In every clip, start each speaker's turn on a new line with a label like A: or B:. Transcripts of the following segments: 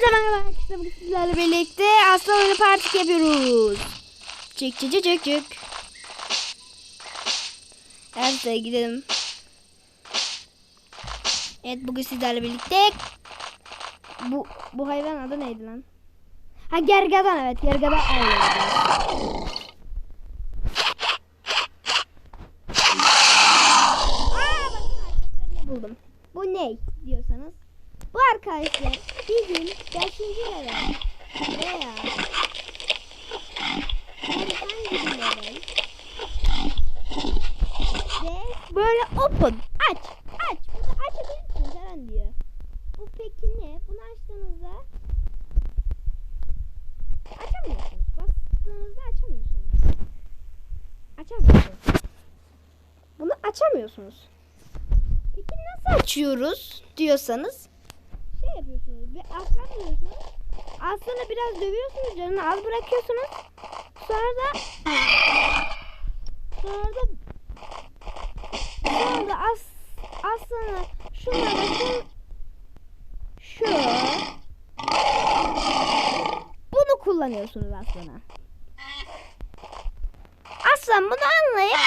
A: Hepinize merhaba arkadaşlar. Sizlerle birlikte aslan oyunu partik yapıyoruz. Çık çık çık çık çık. Evet gidelim. Evet bugün sizlerle birlikte bu bu hayvan adı neydi lan? Ha gergadan evet gergadan ne buldum. Bu ne diyorsanız. Bu arkadaşlar bizim 5. level veya herhangi bir level ve böyle open aç aç bunu açabilirsin falan diyor. Bu peki ne? Bunu açtığınızda açamıyorsunuz. Bastığınızda açamıyorsunuz. Açamıyorsunuz. Bunu açamıyorsunuz. Peki nasıl açıyoruz diyorsanız Bir aslan diyorsunuz. Aslanı biraz dövüyorsunuz. Canını az bırakıyorsunuz. Sonra da sonra da sonra da as, aslanı şuna bakın şu bunu kullanıyorsunuz aslana. Aslan bunu anlayıp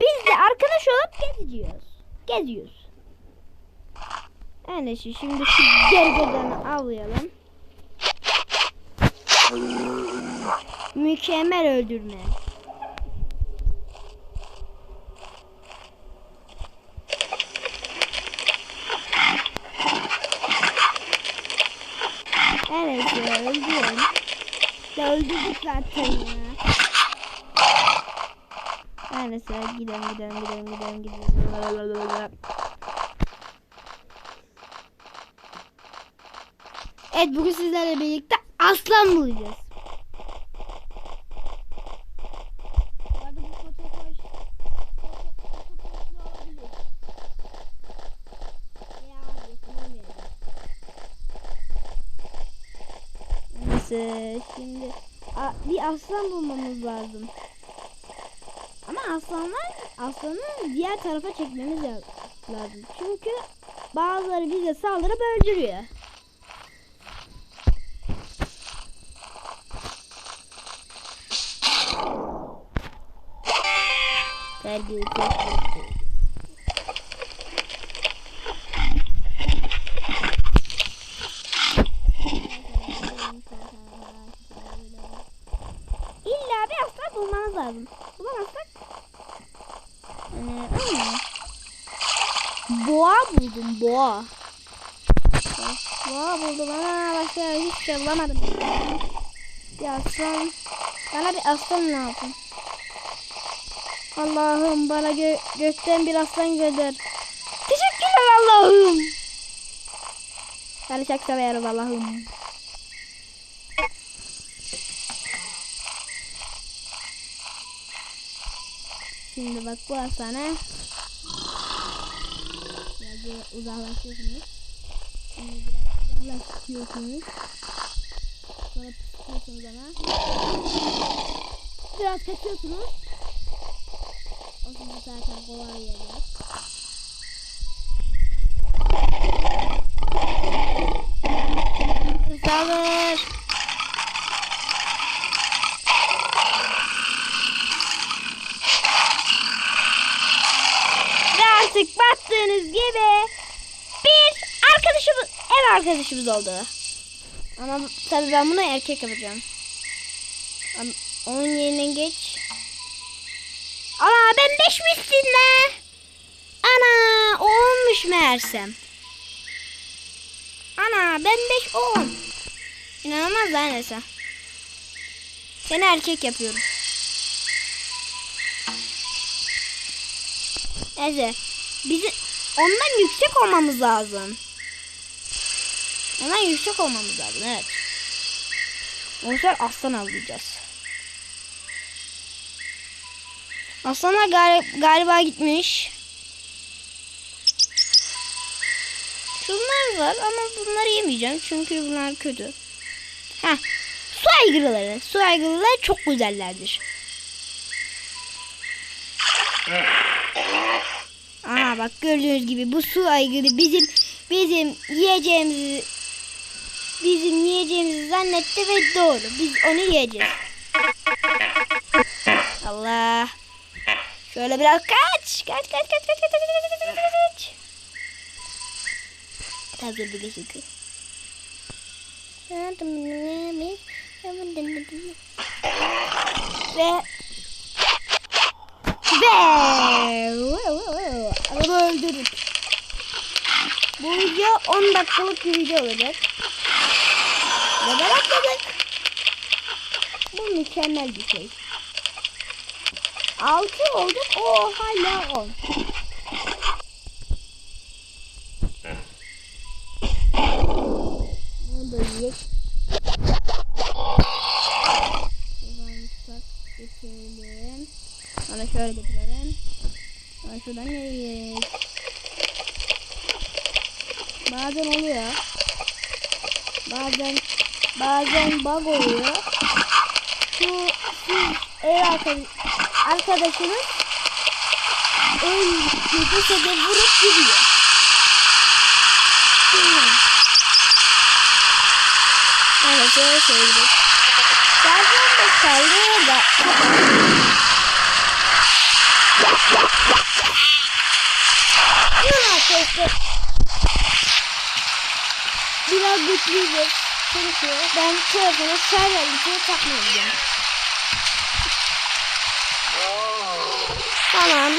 A: biz de arkadaş olup geziyoruz. Geziyoruz. Yani şimdi şu gergedanı avlayalım. Mükemmel öldürme. Evet ya öldürdüm. Ya öldürdük zaten ya. Neyse gidelim gidelim gidelim gidelim gidelim. Evet bugün sizlerle birlikte aslan bulacağız. Neyse şimdi bir aslan bulmamız lazım. Ama aslanlar aslanı diğer tarafa çekmemiz la- lazım. Çünkü bazıları bize saldırıp öldürüyor. Terbiyesiz. İlla bir aslan bulmanız lazım. Bulamazsak ee. Boğa buldum boğa. Boğa buldum ama başka hiç şey bulamadım. Bir aslan. Bana bir aslan lazım. Allah'ım bana gö gökten bir aslan gönder. Teşekkürler Allah'ım. Seni çok seviyorum Allah'ım. Şimdi bak bu hastane. Biraz uzaklaşıyorsunuz. Şimdi biraz uzaklaşıyorsunuz. Sonra tutuyorsunuz ama. Biraz kaçıyorsunuz. O zaman zaten kolay gelir. Saldır. Ve artık baktığınız gibi bir arkadaşımız, ev arkadaşımız oldu. Ama tabii ben bunu erkek yapacağım. Onun yerine geç. Ana ben beş misin ne? Ana o olmuş meğersem. Ana ben beş on. İnanılmaz lan neyse. Seni erkek yapıyorum. Neyse. Bizi ondan yüksek olmamız lazım. Ondan yüksek olmamız lazım evet. O yüzden aslan avlayacağız. Aslanlar gal- galiba gitmiş. Şunlar var ama bunları yemeyeceğim çünkü bunlar kötü. Ha, su aygırıları. Su aygırıları çok güzellerdir. Aa bak gördüğünüz gibi bu su aygırı bizim bizim yiyeceğimizi bizim yiyeceğimizi zannetti ve doğru. Biz onu yiyeceğiz. Allah. Şöyle biraz kaç. Kaç kaç kaç kaç kaç kaç kaç kaç. Tabii bir gözüküyor. Ve ve adamı öldürüp bu video 10 dakikalık bir video olacak. Ve ben atladık. Bu mükemmel bir şey. 6 olduk. O hala 10. Bunu da yiyek. Şuradan tak geçelim. Sonra şöyle getirelim. Sonra şuradan yiyek. Bazen oluyor. Bazen bazen bug oluyor. Şu siz ev arkadaş, arkadaşınız öldü cesede vurup gidiyor. Evet öyle söyledik. Bazen de sallıyor da. Arkadaşlar biraz güçlüydü. Çünkü ben telefonu şarj alışıya takmayacağım. Falan.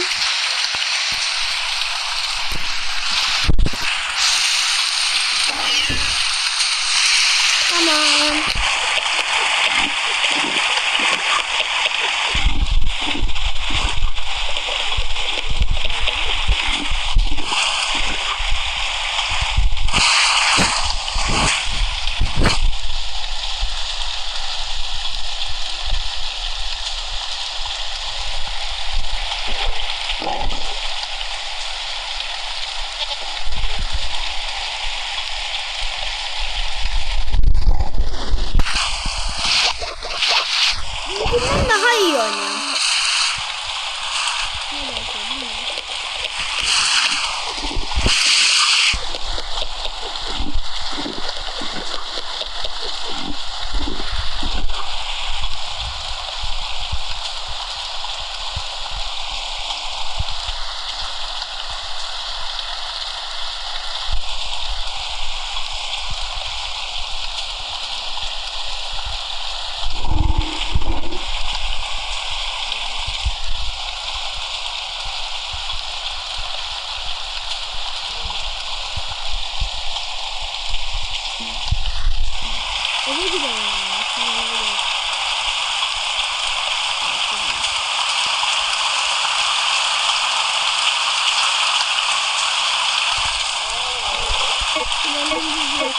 A: Gidelim bizi.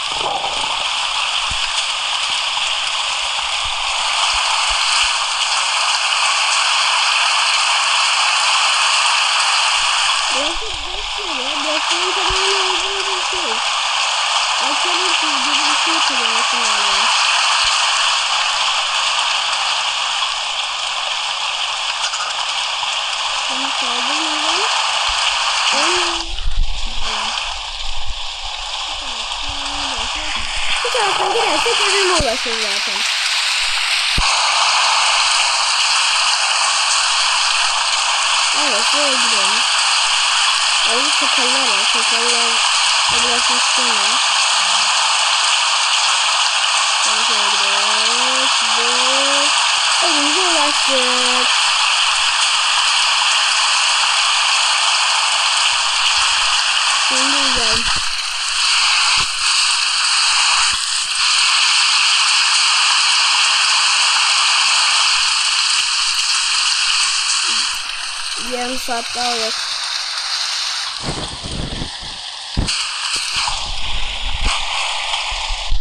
A: Burası boş yere. Boşluğun tamamen olduğu bir şey. Akşamın sürdüğü bir şey kullanmasın lazım. Onunla uğraşıyor zaten. Evet böyle gidelim. Orada çakallar var. Çakallar uğraşmak istemiyorum. Şöyle gidiyoruz ve evimize ulaştık. Şimdi gidelim. Yarım saat daha var.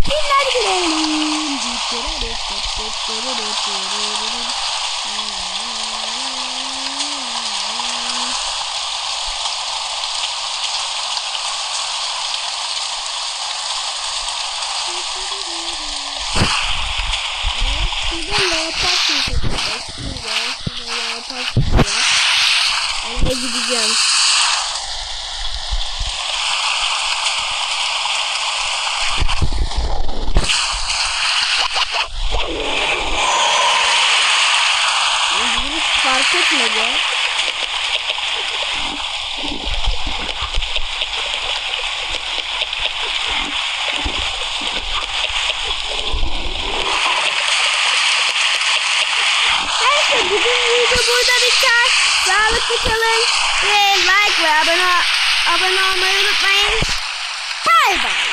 A: Günler gidelim. öleceğim. Bunu fark etmedi. Neyse bugün video burada biter. Sağlıklı kalın. Ve like ve abone, abone olmayı unutmayın. Bay bay.